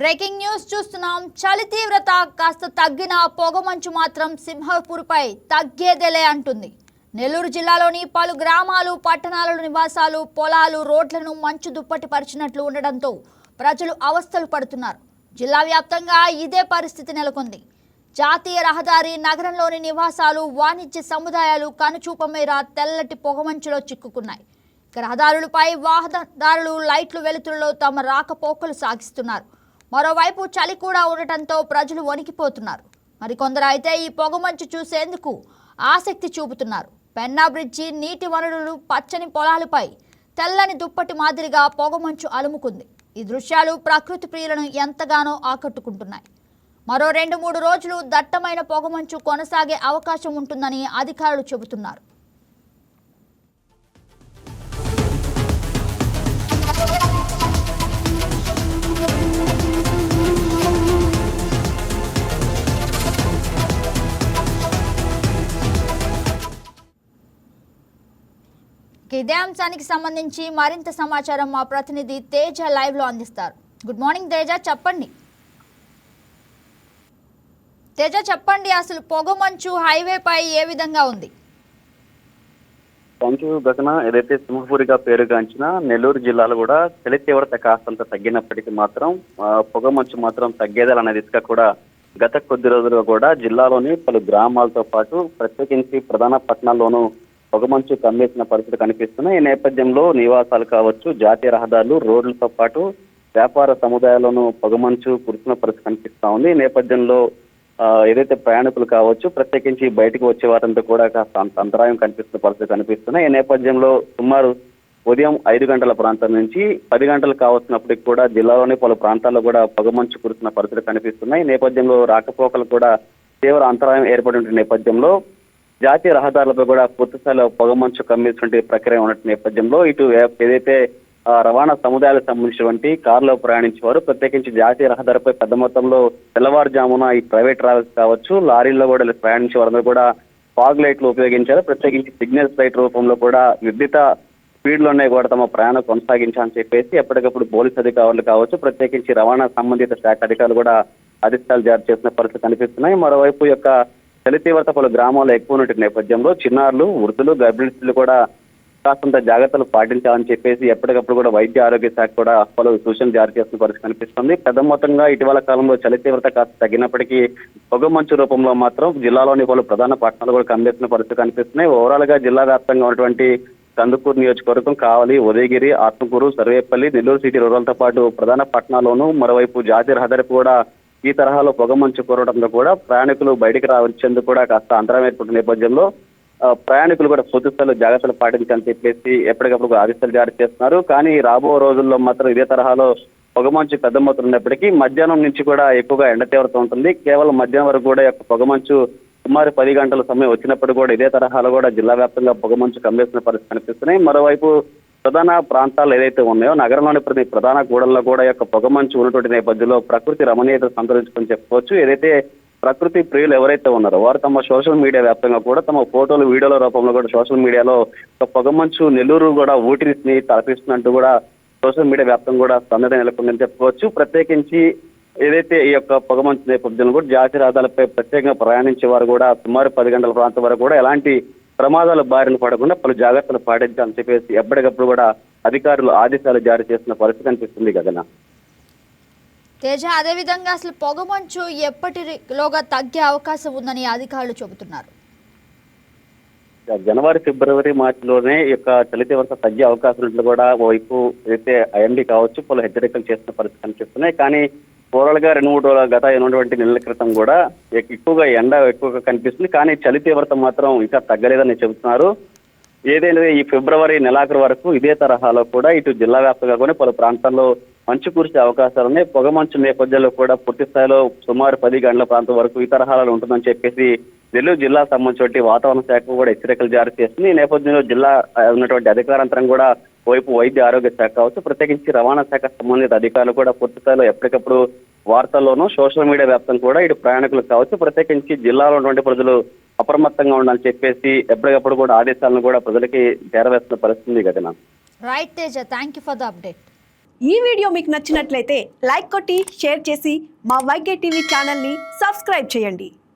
Breaking news చూస్తున్నాం. చలి తీవ్రత కాస్త తగ్గిన పొగమంచు మాత్రం సింహపూర్పై తగ్గేదేలే అంటుంది. నెల్లూరు జిల్లాలోని పలు గ్రామాలు పట్టణాలలో నివాసాలు పొలాలు రోడ్లను మంచు దుప్పటి పరిచినట్లు ఉండడంతో ప్రజలు అవస్థలు పడుతున్నారు. జిల్లా వ్యాప్తంగా ఇదే పరిస్థితి నెలకొంది. జాతీయ రహదారి నగరంలోని నివాసాలు వాణిజ్య సముదాయాలు కనుచూపమేర తెల్లటి పొగమంచులో చిక్కుకున్నాయి. రహదారులపై వాహనదారులు లైట్లు వెలుతురులో తమ రాకపోకలు సాగిస్తున్నారు. మరోవైపు చలి కూడా ఉండటంతో ప్రజలు వణికిపోతున్నారు. మరికొందరు అయితే ఈ పొగమంచు చూసేందుకు ఆసక్తి చూపుతున్నారు. పెన్నా బ్రిడ్జి నీటి వనరులు పచ్చని పొలాలపై తెల్లని దుప్పటి మాదిరిగా పొగమంచు అలుముకుంది. ఈ దృశ్యాలు ప్రకృతి ప్రియులను ఎంతగానో ఆకట్టుకుంటున్నాయి. మరో రెండు మూడు రోజులు దట్టమైన పొగమంచు కొనసాగే అవకాశం ఉంటుందని అధికారులు చెబుతున్నారు. ఇదే అంశానికి సంబంధించి మరింత సమాచారం మా ప్రతినిధి తేజ లైవ్లో అందిస్తారు. Good morning Teja. చెప్పండి. తేజ చెప్పండి. అసలు పొగమంచు హైవేపై ఏ విధంగా ఉంది? థ్యాంక్ యూ గగన ఏదైతే సింహపూరిగా పేరుగాంచిన నెల్లూరు జిల్లాలో కూడా చలి తీవ్రత కాస్తంత తగ్గినప్పటికీ మాత్రం పొగమంచు మాత్రం తగ్గేదలనే దిశగా కూడా గత కొద్ది రోజులుగా కూడా జిల్లాలోని పలు గ్రామాలతో పాటు ప్రత్యేకించి ప్రధాన పట్టణాల్లోనూ పొగమంచు కమ్మేసిన పరిస్థితి కనిపిస్తున్నాయి. ఈ నేపథ్యంలో నివాసాలు కావచ్చు జాతీయ రహదారులు రోడ్లతో పాటు వ్యాపార సముదాయాల్లోనూ పొగమంచు కురిసిన పరిస్థితి కనిపిస్తా ఉంది. ఈ నేపథ్యంలో ఏదైతే ప్రయాణికులు కావచ్చు ప్రత్యేకించి బయటకు వచ్చే వారంతా కూడా కాస్త అంతరాయం కనిపిస్తున్న పరిస్థితి కనిపిస్తున్నాయి. ఈ నేపథ్యంలో సుమారు ఉదయం ఐదు గంటల ప్రాంతం నుంచి పది గంటలు కావస్తున్నప్పటికి కూడా జిల్లాలోని పలు ప్రాంతాల్లో కూడా పొగమంచు కురుస్తున్న పరిస్థితులు కనిపిస్తున్నాయి. ఈ నేపథ్యంలో రాకపోకలు కూడా తీవ్ర అంతరాయం ఏర్పడిన నేపథ్యంలో జాతీయ రహదారులపై కూడా పూర్తి స్థాయిలో పొగమంచు కమ్మించినటువంటి ప్రక్రియ ఉన్న నేపథ్యంలో ఇటు ఏదైతే రవాణా సముదాయాలకు సంబంధించినటువంటి కారులో ప్రయాణించేవారు ప్రత్యేకించి జాతీయ రహదారిపై పెద్ద మొత్తంలో తెల్లవారుజామున ఈ ప్రైవేట్ ట్రావెల్స్ కావచ్చు లారీల్లో కూడా ప్రయాణించే వారందరూ కూడా ఫాగ్ లైట్లు ఉపయోగించారు. ప్రత్యేకించి సిగ్నల్స్ లైట్ రూపంలో కూడా నిర్దిత స్పీడ్లు ఉన్నాయి కూడా తమ ప్రయాణం కొనసాగించాలని చెప్పేసి ఎప్పటికప్పుడు పోలీస్ అధికారులు కావచ్చు ప్రత్యేకించి రవాణా సంబంధిత శాఖ అధికారులు కూడా ఆదేశాలు జారీ చేసిన పరిస్థితి కనిపిస్తున్నాయి. మరోవైపు యొక్క చలి తీవ్రత పలు గ్రామాల్లో ఎక్కువ ఉన్న నేపథ్యంలో చిన్నారులు వృద్ధులు గర్భిణీలు కూడా కాస్తంత జాగ్రత్తలు పాటించాలని చెప్పేసి ఎప్పటికప్పుడు కూడా వైద్య ఆరోగ్య శాఖ కూడా పలు సూచనలు జారీ చేస్తున్న పరిస్థితి కనిపిస్తుంది. పెద్ద మొత్తంగా ఇటీవల కాలంలో చలి తీవ్రత కాస్త తగ్గినప్పటికీ పొగ మంచు రూపంలో మాత్రం జిల్లాలోని పలు ప్రధాన పట్టణాలు కూడా కనిపిస్తున్న పరిస్థితి కనిపిస్తున్నాయి. ఓవరాల్గా జిల్లా వ్యాప్తంగా ఉన్నటువంటి కందుకూరు నియోజకవర్గం కావలి ఉదయగిరి ఆత్మకూరు సర్వేపల్లి నెల్లూరు సిటీ రూరల్తో పాటు ప్రధాన పట్టణాల్లోనూ మరోవైపు జాతీయ రహదారి కూడా ఈ తరహాలో పొగమంచు కురవడంతో కూడా ప్రయాణికులు బయటికి రావచ్చేందుకు కూడా కాస్త అంతరం ఏర్పడిన నేపథ్యంలో ప్రయాణికులు కూడా పొద్దుస్థలు జాగ్రత్తలు పాటించాలని చెప్పేసి ఎప్పటికప్పుడు ఆదేశాలు జారీ చేస్తున్నారు. కానీ రాబో రోజుల్లో మాత్రం ఇదే తరహాలో పొగమంచు పెద్ద మొత్తం ఉన్నప్పటికీ మధ్యాహ్నం నుంచి కూడా ఎక్కువగా ఎండ తీవ్రత ఉంటుంది. కేవలం మధ్యాహ్నం వరకు కూడా యొక్క పొగమంచు సుమారు పది గంటల సమయం వచ్చినప్పుడు కూడా ఇదే తరహాలో కూడా జిల్లా వ్యాప్తంగా పొగమంచు కమ్మేసిన పరిస్థితి కనిపిస్తున్నాయి. మరోవైపు ప్రధాన ప్రాంతాలు ఏదైతే ఉన్నాయో నగరంలోని ప్రతి ప్రధాన కూడల్లో కూడా యొక్క పొగమంచు ఉన్నటువంటి నేపథ్యంలో ప్రకృతి రమణీయత సంతరించుకొని చెప్పుకోవచ్చు ఏదైతే ప్రకృతి ప్రియులు ఎవరైతే ఉన్నారో వారు తమ సోషల్ మీడియా వ్యాప్తంగా కూడా తమ ఫోటోలు వీడియోల రూపంలో కూడా సోషల్ మీడియాలో పొగమంచు నెల్లూరు కూడా ఊటిని తలపిస్తున్నట్టు కూడా సోషల్ మీడియా వ్యాప్తంగా కూడా సందడి నెలకొందని చెప్పుకోవచ్చు ప్రత్యేకించి ఏదైతే ఈ యొక్క పొగమంచు నేపథ్యంలో కూడా జాతి రహదారులపై ప్రత్యేకంగా ప్రయాణించే వారు కూడా సుమారు పది గంటల ప్రాంతం వరకు కూడా ఎలాంటి ప్రమాదాల బారిన పడకుండా పలు జాగ్రత్తలు పాటించాలని చెప్పేసి ఎప్పటికప్పుడు కూడా అధికారులు ఆదేశాలు జారీ చేస్తున్న పరిస్థితి కనిపిస్తుంది కదా తేజ అదేవిధంగా అసలు పొగమంచు ఎప్పటిలోగా తగ్గే అవకాశం ఉందని అధికారులు చెబుతున్నారు. జనవరి ఫిబ్రవరి మార్చిలోనే యొక్క చలి తీవ్రత తగ్గే అవకాశం ఉన్నట్లు కూడా ఓవైపు అయితే ఐఎండీ కావచ్చు పలు హెచ్చరికలు చేస్తున్న పరిస్థితి కనిపిస్తున్నాయి. కానీ ఓవరాల్గా రెండు మూడు రోజుల గత ఉన్నటువంటి నెలల క్రితం కూడా ఎక్కువగా ఎండ ఎక్కువగా కనిపిస్తుంది. కానీ చలి తీవ్రత మాత్రం ఇంకా తగ్గలేదని చెబుతున్నారు. ఏదైనా ఈ ఫిబ్రవరి నెలాఖరు వరకు ఇదే తరహాలో కూడా ఇటు జిల్లా వ్యాప్తంగా కూడా పలు ప్రాంతాల్లో మంచు కురిసే అవకాశాలు ఉన్నాయి. పొగ మంచు నేపథ్యంలో కూడా పూర్తి స్థాయిలో సుమారు పది గంటల ప్రాంతం వరకు ఈ తరహాలో ఉంటుందని చెప్పేసి నెల్లూరు జిల్లా సంబంధించి వాతావరణ శాఖ కూడా హెచ్చరికలు జారీ చేస్తుంది. ఈ నేపథ్యంలో జిల్లా ఉన్నటువంటి అధికారంతరం కూడా వైపు వైద్య ఆరోగ్య శాఖ కావచ్చు ప్రత్యేకించి రవాణా శాఖ సంబంధిత అధికారులు కూడా పూర్తి స్థాయిలో ఎప్పటికప్పుడు వార్తల్లోనూ సోషల్ మీడియా వ్యాప్తంగా కూడా ఇటు ప్రయాణికులు కావచ్చు ప్రత్యేకించి జిల్లాలో ఉన్నటువంటి ప్రజలు అప్రమత్తంగా ఉండాలని చెప్పేసి ఎప్పటికప్పుడు కూడా ఆదేశాలను కూడా ప్రజలకి చేరవేస్తున్న పరిస్థితి కదా right Teja. Thank you for the update ఈ వీడియో మీకు నచ్చినట్లయితే లైక్ కొట్టి షేర్ చేసి మా వైకే టీవీ ఛానల్ని సబ్స్క్రైబ్ చేయండి.